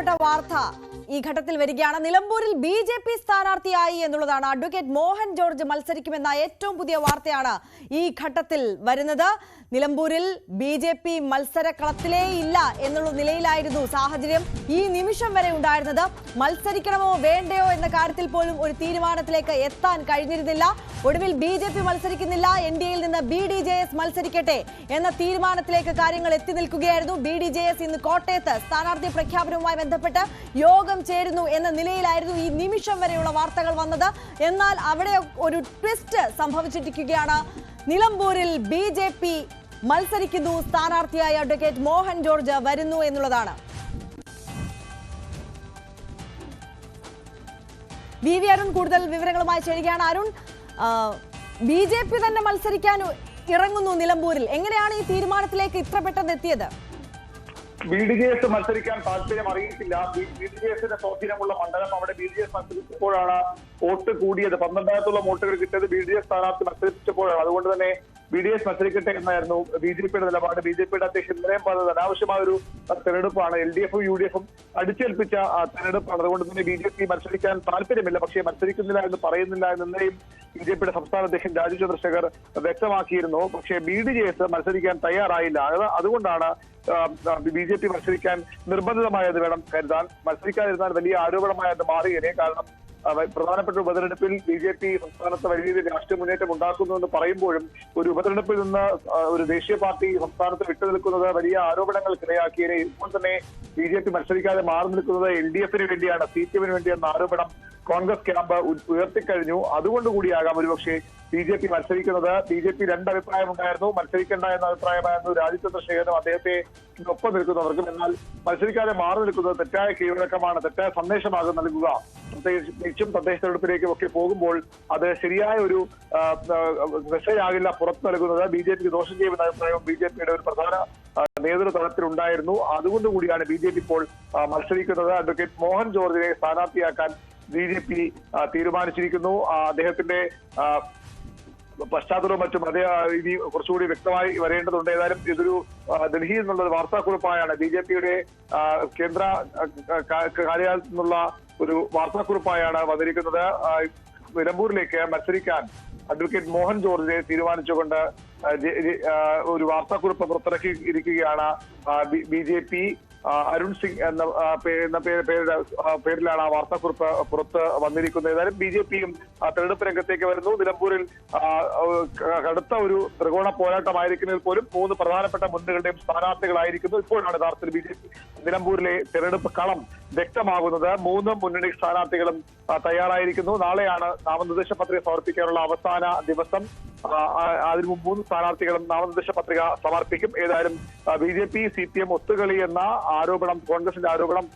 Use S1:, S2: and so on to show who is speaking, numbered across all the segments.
S1: പ്രധാനപ്പെട്ട വാർത്ത. ഈ ഘട്ടത്തിൽ വരികയാണ്. നിലമ്പൂരിൽ ബി ജെ പി സ്ഥാനാർത്ഥിയായി എന്നുള്ളതാണ് അഡ്വക്കേറ്റ് മോഹൻ ജോർജ് മത്സരിക്കുമെന്ന ഏറ്റവും പുതിയ വാർത്തയാണ് ഈ ഘട്ടത്തിൽ വരുന്നത്. നിലമ്പൂരിൽ ബി ജെ പി മത്സരക്കളത്തിലേ ഇല്ല എന്നുള്ള നിലയിലായിരുന്നു സാഹചര്യം ഈ നിമിഷം വരെ ഉണ്ടായിരുന്നത്. മത്സരിക്കണമോ വേണ്ടയോ എന്ന കാര്യത്തിൽ പോലും ഒരു തീരുമാനത്തിലേക്ക് എത്താൻ കഴിഞ്ഞിരുന്നില്ല. ഒടുവിൽ ബി ജെ പി മത്സരിക്കുന്നില്ല. എൻ ഡി എയിൽ നിന്ന് ബി ഡി ജെ എസ് മത്സരിക്കട്ടെ എന്ന തീരുമാനത്തിലേക്ക് കാര്യങ്ങൾ എത്തി നിൽക്കുകയായിരുന്നു. ബി ഡി ജെ എസ് ഇന്ന് കോട്ടയത്ത് സ്ഥാനാർത്ഥി പ്രഖ്യാപനവുമായി ബന്ധപ്പെട്ട് യോഗം ചേരുന്നു എന്ന നിലയിലായിരുന്നു ഈ നിമിഷം വരെയുള്ള വാർത്തകൾ വന്നത്. എന്നാൽ അവിടെ ഒരു ട്വിസ്റ്റ് സംഭവിച്ചിരിക്കുകയാണ്. നിലമ്പൂരിൽ ബി ജെ പി മത്സരിക്കുന്നു. സ്ഥാനാർത്ഥിയായ അഡ്വക്കേറ്റ് മോഹൻ ജോർജ് വരുന്നു എന്നുള്ളതാണ്. വി വി അരുൺ കൂടുതൽ വിവരങ്ങളുമായി ചേരുകയാണ്. അരുൺ ബി ജെ പി തന്നെ മത്സരിക്കാൻ ഇറങ്ങുന്നു നിലമ്പൂരിൽ. എങ്ങനെയാണ് ഈ തീരുമാനത്തിലേക്ക് ഇത്ര പെട്ടെന്ന് എത്തിയത്?
S2: ബി ഡി ജെ എസ് മത്സരിക്കാൻ താല്പര്യം അറിയിച്ചില്ല. ബി ഡി ജെ എസിന്റെ സ്വാധീനമുള്ള മണ്ഡലം അവിടെ ബി ഡി എസ് മത്സരിച്ചപ്പോഴാണ് വോട്ട് കൂടിയത്. പന്ത്രണ്ടായിരത്തോളം വോട്ടുകൾ കിട്ടിയത് ബി ഡി എസ് സ്ഥാനാർത്ഥി മത്സരിച്ചപ്പോഴാണ്. അതുകൊണ്ട് തന്നെ ബി ഡി എസ് മത്സരിക്കട്ടെ എന്നായിരുന്നു ബി ജെ പിയുടെ നിലപാട്. ബി ജെ പിയുടെ അധ്യക്ഷൻ ഇന്നലെയും പറഞ്ഞത് അനാവശ്യമായ ഒരു തെരഞ്ഞെടുപ്പാണ് എൽ ഡി എഫും യു ഡി എഫും അടിച്ചേൽപ്പിച്ച തെരഞ്ഞെടുപ്പാണ്. അതുകൊണ്ട് തന്നെ ബി ജെ പി മത്സരിക്കാൻ താല്പര്യമില്ല. പക്ഷേ മത്സരിക്കുന്നില്ല എന്ന് പറയുന്നില്ല എന്ന് ഇന്നലെയും ബി ജെ പിയുടെ സംസ്ഥാന അധ്യക്ഷൻ രാജു ചന്ദ്രശേഖർ വ്യക്തമാക്കിയിരുന്നു. പക്ഷേ ബി ഡി ജെ എസ് മത്സരിക്കാൻ തയ്യാറായില്ല. അതുകൊണ്ടാണ് ബി ജെ പി മത്സരിക്കാൻ നിർബന്ധിതമായത് വേണം കരുതാൻ. മത്സരിക്കാതിരുന്നാൽ വലിയ ആരോപണമായി അത് കാരണം പ്രധാനപ്പെട്ട ഉപതെരഞ്ഞെടുപ്പിൽ ബി ജെ പി സംസ്ഥാനത്ത് വലിയ രീതിയിൽ രാഷ്ട്രീയ മുന്നേറ്റം ഉണ്ടാക്കുന്നു എന്ന് പറയുമ്പോഴും ഒരു ഉപതെരഞ്ഞെടുപ്പിൽ നിന്ന് ഒരു ദേശീയ പാർട്ടി സംസ്ഥാനത്ത് വിട്ടുനിൽക്കുന്നത് വലിയ ആരോപണങ്ങൾക്കിടയാക്കിയതിനെ ഇപ്പോൾ തന്നെ ബി ജെ പി മത്സരിക്കാതെ മാറി നിൽക്കുന്നത് എൽ ഡി എഫിന് വേണ്ടിയാണ് സി പി എമ്മിന് വേണ്ടിയെന്ന ആരോപണം കോൺഗ്രസ് ക്യാമ്പ് ഉയർത്തിക്കഴിഞ്ഞു. അതുകൊണ്ടുകൂടിയാകാം ഒരുപക്ഷെ ബി ജെ പി മത്സരിക്കുന്നത്. ബി ജെ പി രണ്ട് അഭിപ്രായമുണ്ടായിരുന്നു. മത്സരിക്കേണ്ട എന്ന അഭിപ്രായമായിരുന്നു രാജ്യചന്ദ്രശേഖരനും അദ്ദേഹത്തെ ഒപ്പം നിൽക്കുന്നവർക്കും. എന്നാൽ മത്സരിക്കാതെ മാറി നിൽക്കുന്നത് തെറ്റായ കീഴ്വഴക്കമാണ്. തെറ്റായ സന്ദേശമാകും നൽകുക. പ്രത്യേകിച്ചും തദ്ദേശ തെരഞ്ഞെടുപ്പിലേക്കും ഒക്കെ പോകുമ്പോൾ അത് ശരിയായ ഒരു മെസ്സേജ് ആകില്ല പുറത്തു നൽകുന്നത്. ബി ജെ പിക്ക് ദോഷം ചെയ്യുമെന്ന അഭിപ്രായം ബി ജെ പിയുടെ ഒരു പ്രധാന നേതൃതലത്തിലുണ്ടായിരുന്നു അതുകൊണ്ട് കൂടിയാണ് ബി ജെ പി ഇപ്പോൾ മത്സരിക്കുന്നത്. അഡ്വക്കേറ്റ് മോഹൻ ജോർജിനെ സ്ഥാനാർത്ഥിയാക്കാൻ ബി ജെ പി തീരുമാനിച്ചിരിക്കുന്നു. അദ്ദേഹത്തിന്റെ പശ്ചാത്തലവും മറ്റും അതേ രീതി കുറച്ചുകൂടി വ്യക്തമായി വരേണ്ടതുണ്ട്. ഏതായാലും ഇതൊരു ഡൽഹിയിൽ നിന്നുള്ള ഒരു വാർത്താക്കുറിപ്പായാണ് ബി ജെ പിയുടെ കേന്ദ്ര കാര്യാലയത്തിൽ നിന്നുള്ള ഒരു വാർത്താക്കുറിപ്പായാണ് വന്നിരിക്കുന്നത്. നിലമ്പൂരിലേക്ക് മത്സരിക്കാൻ അഡ്വക്കേറ്റ് മോഹൻ ജോർജിനെ തീരുമാനിച്ചുകൊണ്ട് ഒരു വാർത്താക്കുറിപ്പ് പുറത്തിറക്കി ഇരിക്കുകയാണ് B J P. Arun Singh എന്ന എന്ന പേര് പേര് ആ, പേരിലാണ് ആ വാർത്താക്കുറിപ്പ് പുറത്ത് വന്നിരിക്കുന്നത്. ഏതായാലും ബി ജെ പിയും തെരഞ്ഞെടുപ്പ് രംഗത്തേക്ക് വരുന്നു. നിലമ്പൂരിൽ കടുത്ത ഒരു ത്രികോണ പോരാട്ടമായിരിക്കുന്നതിൽ പോലും മൂന്ന് പ്രധാനപ്പെട്ട മുന്നണികളുടെയും സ്ഥാനാർത്ഥികളായിരിക്കുന്നു. ഇപ്പോഴാണ് യഥാർത്ഥത്തിൽ ബി ജെ പി നിലമ്പൂരിലെ തെരഞ്ഞെടുപ്പ് കളം വ്യക്തമാകുന്നത് മൂന്ന് മുന്നണി സ്ഥാനാർത്ഥികളും തയ്യാറായിരിക്കുന്നു. നാളെയാണ് നാമനിർദ്ദേശ പത്രിക സമർപ്പിക്കാനുള്ള അവസാന ദിവസം. അതിനു മുമ്പ് മൂന്ന് സ്ഥാനാർത്ഥികളും നാമനിർദ്ദേശ പത്രിക സമർപ്പിക്കും. ഏതായാലും B J P C P M ഒത്തുകളി എന്ന ആരോപണം കോൺഗ്രസിന്റെ ആരോപണം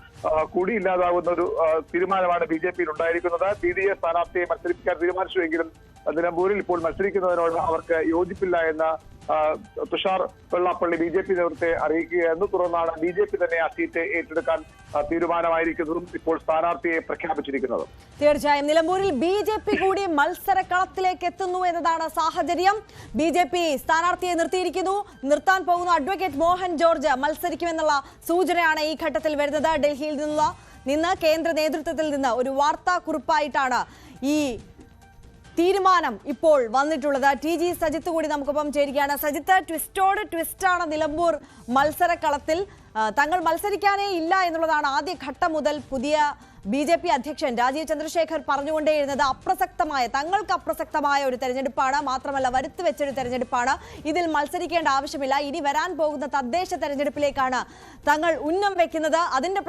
S2: കൂടി ഇല്ലാതാകുന്ന ഒരു തീരുമാനമാണ് ബി ജെ പിയിൽ ഉണ്ടായിരിക്കുന്നത്. ബി ഡി എ സ്ഥാനാർത്ഥിയെ മത്സരിപ്പിക്കാൻ തീരുമാനിച്ചുവെങ്കിലും നിലമ്പൂരിൽ ഇപ്പോൾ മത്സരിക്കുന്നതിനോട് അവർക്ക് യോജിപ്പില്ല എന്ന Tushar Vellappally B J P നേതൃത്വത്തെ അറിയിക്കുകയായിരുന്നു. തുടർന്നാണ് ബി ജെ പി തന്നെ ആ സീറ്റ് ഏറ്റെടുക്കാൻ തീരുമാനമായിരിക്കുന്നതും ഇപ്പോൾ സ്ഥാനാർത്ഥിയെ പ്രഖ്യാപിച്ചിരിക്കുന്നതും.
S1: തീർച്ചയായും. നിലമ്പൂരിൽ ബി ജെ പി കൂടി മത്സരക്കളത്തിലേക്ക് എത്തുന്നു എന്നതാണ് സാഹചര്യം. ബി ജെ പി സ്ഥാനാർത്ഥിയെ നിർത്തിയിരിക്കുന്നു. നിർത്താൻ പോകുന്ന അഡ്വക്കേറ്റ് മോഹൻ ജോർജ് മത്സരിക്കുമെന്നുള്ള സൂചനയാണ് ഈ ഘട്ടത്തിൽ വരുന്നത്. ഡൽഹിയിൽ നിന്നുള്ള നിന്ന് കേന്ദ്ര നേതൃത്വത്തിൽ നിന്ന് ഒരു വാർത്താ കുറിപ്പായിട്ടാണ് ഈ തീരുമാനം ഇപ്പോൾ വന്നിട്ടുള്ളത്. ടി ജി സജിത്ത് കൂടി നമുക്കൊപ്പം ചേരുകയാണ്. സജിത്ത് ട്വിസ്റ്റോട് ട്വിസ്റ്റാണ് നിലമ്പൂർ മത്സരക്കളത്തിൽ. തങ്ങൾ മത്സരിക്കാനേ ഇല്ല എന്നുള്ളതാണ് ആദ്യ ഘട്ടം മുതൽ പുതിയ ബി ജെ പി അധ്യക്ഷൻ രാജീവ് ചന്ദ്രശേഖർ പറഞ്ഞുകൊണ്ടേയിരുന്നത് അപ്രസക്തമായ തങ്ങൾക്ക് അപ്രസക്തമായ ഒരു തെരഞ്ഞെടുപ്പാണ്. മാത്രമല്ല വരുത്തിവെച്ചൊരു തെരഞ്ഞെടുപ്പാണ്. ഇതിൽ മത്സരിക്കേണ്ട ആവശ്യമില്ല. ഇനി വരാൻ പോകുന്ന തദ്ദേശ തെരഞ്ഞെടുപ്പിലേക്കാണ് തങ്ങൾ ഉന്നം വെക്കുന്നത്. അതിന്റെ